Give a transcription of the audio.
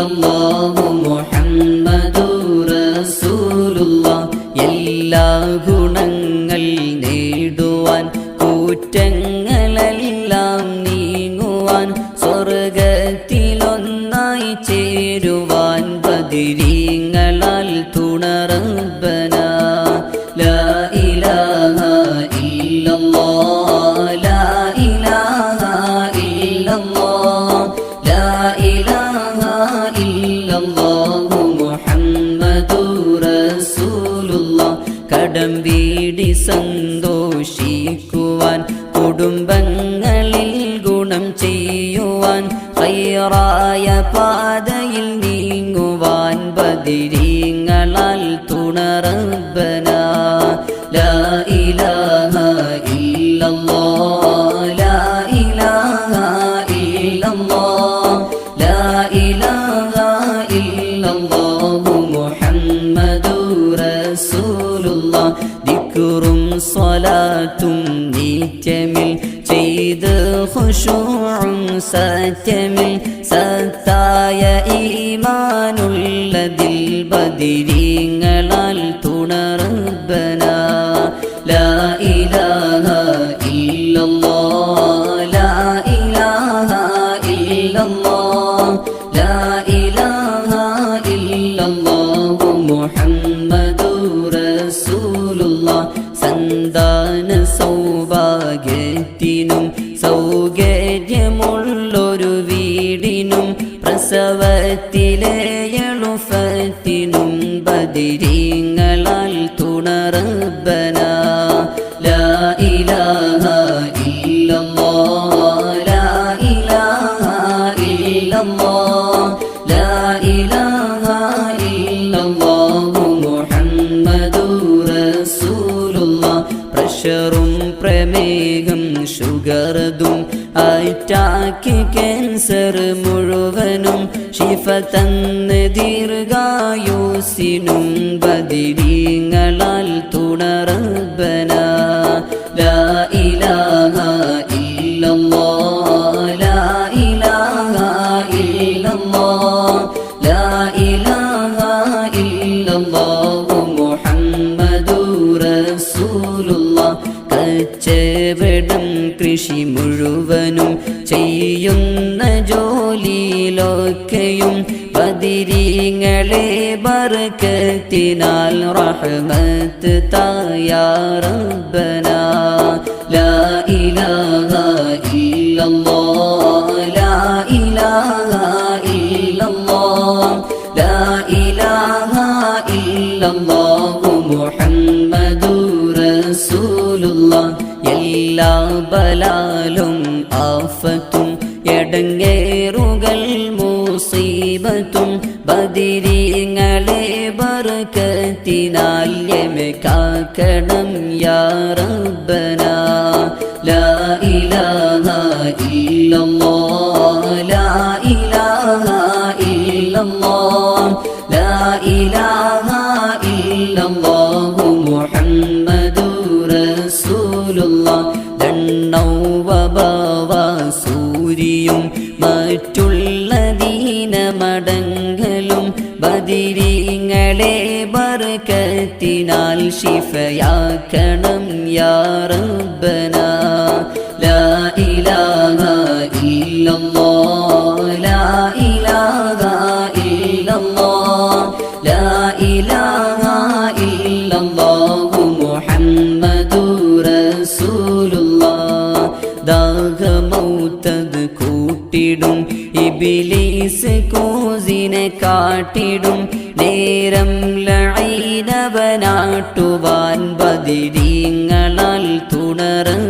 怎么 ഇല്ലല്ലാഹു മുഹമ്മദു റസൂലുള്ളാഹ്. കടം വീടി സന്തോഷിക്കുവാൻ കുടുംബങ്ങളിൽ ഗുണം ചെയ്യുവാൻ ഹൈറായ പാതയിൽ നീങ്ങുവാൻ ബദിരീങ്ങളാൽ ദിക്റും സ്വലാത്തും നിത്യമിൽ ചെയ്ത് ഖുശൂഉം സത്യമിൽ. സത്തായ ഈമാനുള്ളതിൽ ബദിരീങ്ങളാൽ തുണറബന ലാ ഇലാഹ ഇല്ലല്ലാഹ് പ്രസവത്തിലെ എളുപ്പത്തിനും ബദിരീങ്ങളാൽ തുണറബന ലാ ഇലാഹ ഇല്ലല്ലാഹ് ലാ ഇലാഹ ഇല്ലല്ലാഹ് ലാ ഇലാഹ ഇല്ലല്ലാഹ് പ്രഷറും പ്രമേഹം ഷുഗറതും അറ്റാക്ക് ക്യാൻസർ മുഴുവനും ശിഫ തന്ന് ദീർഘായുസിനും ബദിരീങ്ങളാൽ കച്ചവടം കൃഷി മുഴുവനും ചെയ്യുന്ന ജോലിയിലൊക്കെയും പതിരീങ്ങളെ ബർക്കത്തിനാൽ റഹ്മത്ത് തായാറബന ലാ ഇലാഹ ഇല്ലല്ലാഹ്. ലാ ഇലാഹ ഇല്ലല്ലാഹ്. ബലാലും ആഫത്തും എടങ്ങേറുകൾ മൂസീബത്തും ബദിരീങ്ങളെ ബർക്കത്തിനാൽ കാക്കണം യാറബന ലാ ഇലാഹ ഇല്ലല്ലാഹ് ലാ ഇലാഹ ഇല്ലല്ലാഹ് ലാ ഇലാഹ ഇല്ലല്ലാഹു. സൂരിയും മറ്റുള്ള ദീനമടങ്ങലും ബദിരിങ്ങളെ ബർക്കത്തിനാൽ ശിഫയാക്കണം യാറബന ലാ ഇലാഹ ഇല്ലല്ലാഹ് ലാ ഇലാഹ ഇല്ലല്ലാഹ് ലാ ഇലാഹ ഇബിലീസ് കൂസിനെ കാട്ടിടും. നേരം ലൈനവനാട്ടുവാൻ ബദിരീങ്ങളാൽ തുണറബന